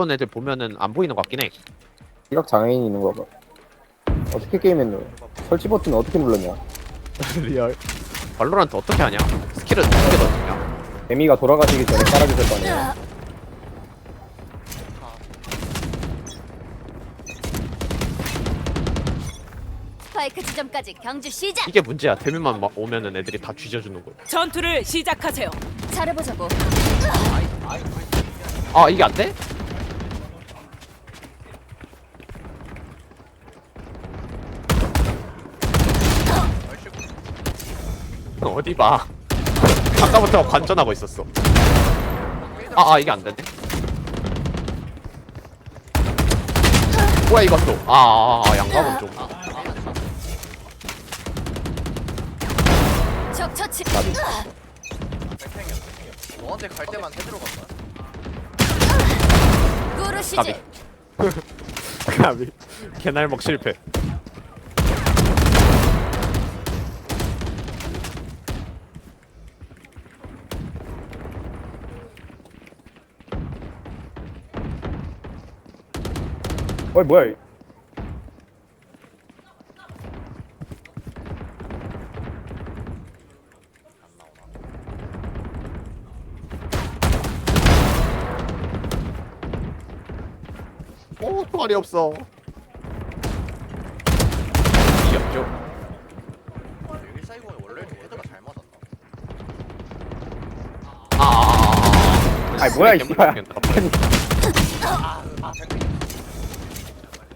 번 애들 보면은 안 보이는 것 같긴 해. 시각 장애인이 있는 거 봐. 어떻게 게임했노? 설치 버튼 어떻게 눌렀냐? 리얼. 발로란트 어떻게 하냐? 스킬은 어떻게 넣냐? 개미가 돌아가시기 전에 깔아주실 거 아니야? 스파이크 지점까지 경주 시작. 이게 문제야. 데미만 막 오면은 애들이 다 뒤져주는 거야. 전투를 시작하세요. 잘해보자고. 아 이게 안 돼? 어디 봐. 아까부터 관전하고 있었어. 아, 아 이게 안 되네. 뭐야 이것도. 아, 아, 아 양각은 좀. 적 처치. 너한테 갈 때만 해들어 간다. 꾸르시지. 가비. 가비. 개날먹 실패. 어이 뭐야? 이- 오, 총알이 없어. 이겼죠. 여기 사이버에 원래 헤드가 잘 맞았나? 아, 아, 아, 아. 아이, 뭐야, 이 씨발. 갑자기.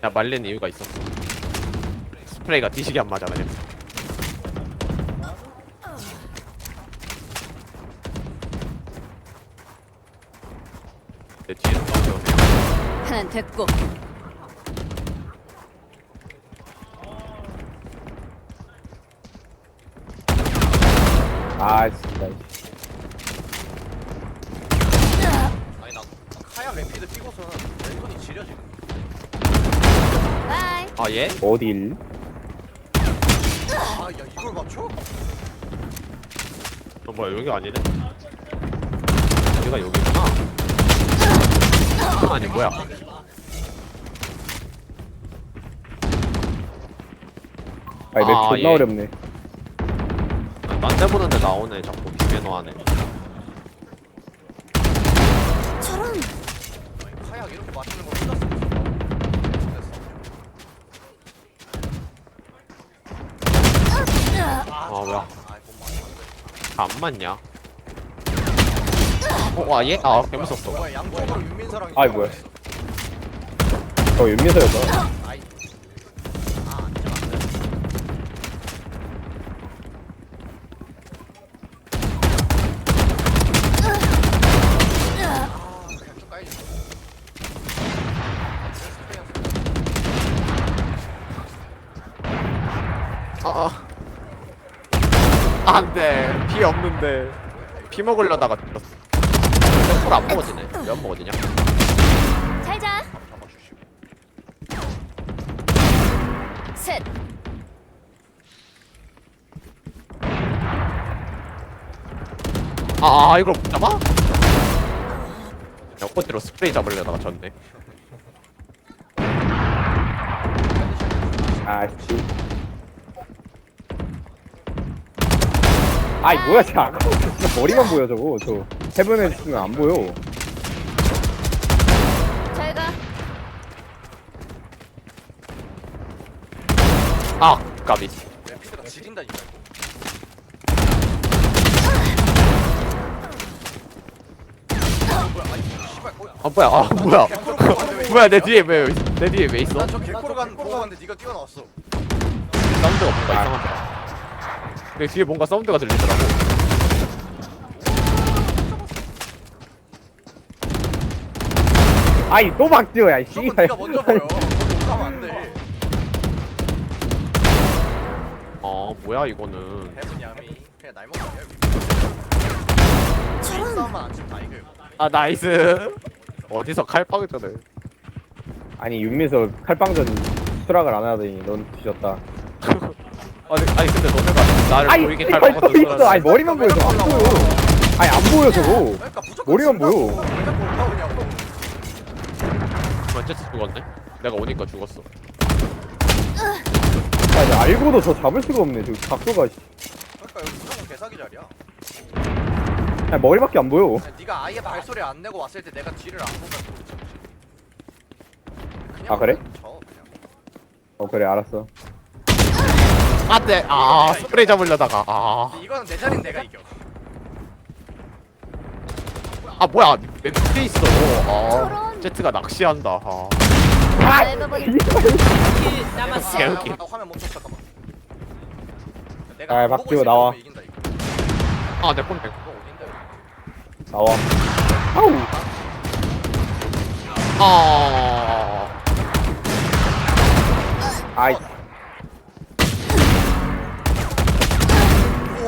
야 말린 이유가 있었어. 스프레이가 뒤시게 안 맞아 그냥. 내 뒤에서 나오세요. 하나 됐고. 아 진짜. 아니 나 카야 램피드 내 손이 지려 지금. 바이. 아 예? 어딜? 아 야 이걸 맞춰? 어 뭐야 여기가 아니네. 여기가 여기구나. 아니 뭐야? 아이 맵 아, 존나 예. 어렵네. 딴데 보는데 나오네 자꾸 비매너 하네. 저런. 카야 이렇게 맛있는 걸 혼자 쓰고 아 뭐야? 안 맞냐? 어, 와, 얘? 아, 개무섭어. 뭐야 양쪽으로 윤민서랑. 아이, 뭐야. 어 윤미서였다. 아이. 아 안녕 안 돼. 아 그냥 쭉 까야지. 아, 아. 안 돼. 피 없는데. 피 먹으려다가 죽었어. 안 먹어지네. 왜안 먹어지냐? 잘 자. 잡아주시고. 셋. 아, 아 이걸 못 잡아? 야, 꽃대로 스프레이 잡으려다가 졌네. 아씨. 아이 뭐야 진짜 머리만 보여 저거 저 해븐에 있으면 안 보여. 잘 가. 아, 까비. 램피드가 지린다니까. 어, 뭐야 아니 씨발 거야. 아, 뭐야? 아, 뭐야? 뭐야, 내 뒤에 왜, 내 뒤에 왜 있어? 난저 간 보고 갔는데 네가 뛰어나왔어. 사운드가 뭔가 이상하더 라. 내 뒤에 뭔가 사운드가 들리더라고. 아이 또 박지호야 이 무조건 씨발. 네가 먼저 가면 안 돼. 아, 뭐야, 이거는. 해븐 야미 그냥 날 먹는 거야. 싸움만 안 치면 다 이겨요. 아, 나이스. 어디서 칼빵전을. 아니 윤미서 칼빵전 수락을 안 하더니 넌 뒤졌다. 아니, 아니 근데 너네가 나를 아이 보이게 씨발 칼빵 또 있어. 아니 머리만 보여 저거 안 보여. 아니 안 보여 저거. 그러니까 무조건 머리만. 보여. 먼저 죽었네 내가 오니까 죽었어 아, 근데 알고도 저 잡을 수가 없네. 저 각도가. 씨. 그러니까 여기 무조건 개사기 자리야. 아니, 머리밖에 안 보여. 아니, 네가 아예 발소리 안 내고 왔을 때 내가 뒤를 안 보면. 그냥 아, 그래? 저 그냥. 어, 그래, 알았어. 안돼 아 스프레이 잡으려다가 아, 이거는 내 자리는 내가 이겨. 아 뭐야 맵에 있어 아. 제트가 낚시한다 아 내가 킬 남았습니다. 개웃기. 아, 나 화면 잠깐만. 아, 보고 박지호 나와. 보면 이긴다 이거. 아, 내. 이거 어딘데? 나와. 아우! 아, 아이,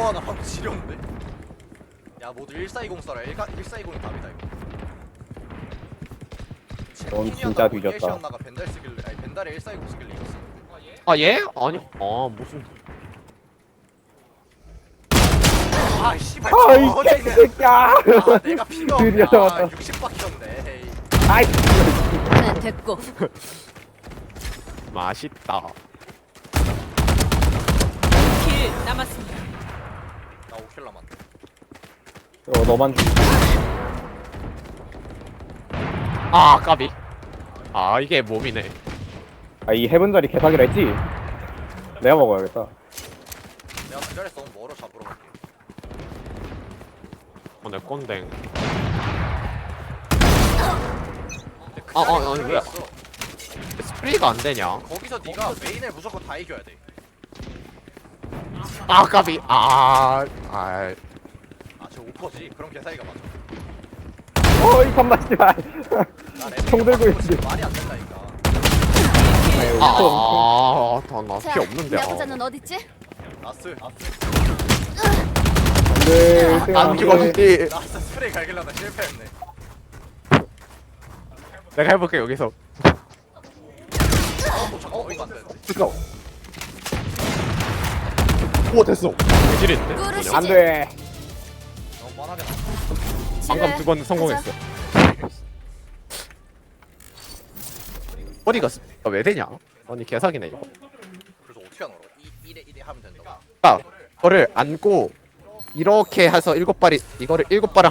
와나 방금 지렸는데. 야 모두 1420 써라. 1420이 답이다 이거. 넌 진짜 뒤졌다. 나가 벤달 쓰길래 아니 벤달에 1420 쓰길래 이겼어. 아, 얘? 아니, 아, 무슨. 아 씨발. 아, 이 저거는- 개새끼야! 아, 내가 피가 드디어 없네. 아, 잡았다. 60밖에 없네. 에이. 아이, 네, 됐고. 맛있다. 킬 남았습니다. 나 5킬 남았네. 어, 너만 죽 아, 까비. 아, 이게 몸이네. 아, 이 해븐 자리 개사기라 했지? 내가 먹어야겠다. 내가 기다렸어. 너무 멀어 잡으러 갈게. 어, 내 꼰대. 근데 그 아, 아, 아니, 뭐야. 있어. 스프레이가 안 되냐? 거기서 네가 메인을 무조건 다 이겨야 돼. 아, 까비. 아, 아, 아, 저 오퍼지. 그럼 개사이가 맞아. 어이, 겁나 씨발. 나 레벨이 총 들고 있지. 말이 안 된다니까. 아, 좀. 아, 아, 나 자, 피 없는데. 아. 야구자는 어딨지? 돼, 1등 안. 죽었지. 나스 스프레이 갈길라다 실패했네. 내가 해볼게, 여기서. 어, 잠깐 어이가 안 되는데. 뜨거. 오, 됐어. 개질인데? 꾸르시. 안 돼. 너무 뻔하게 나. 방금 두 번 성공했어. 머리가 스- 아, 왜 되냐? 아니 개사기네 이거. 그래서 어떻게 하노? 이 이래 이래 하면 된다고. 아, 그거를 안고 이렇게 해서 일곱 발이 이거를 일곱 발을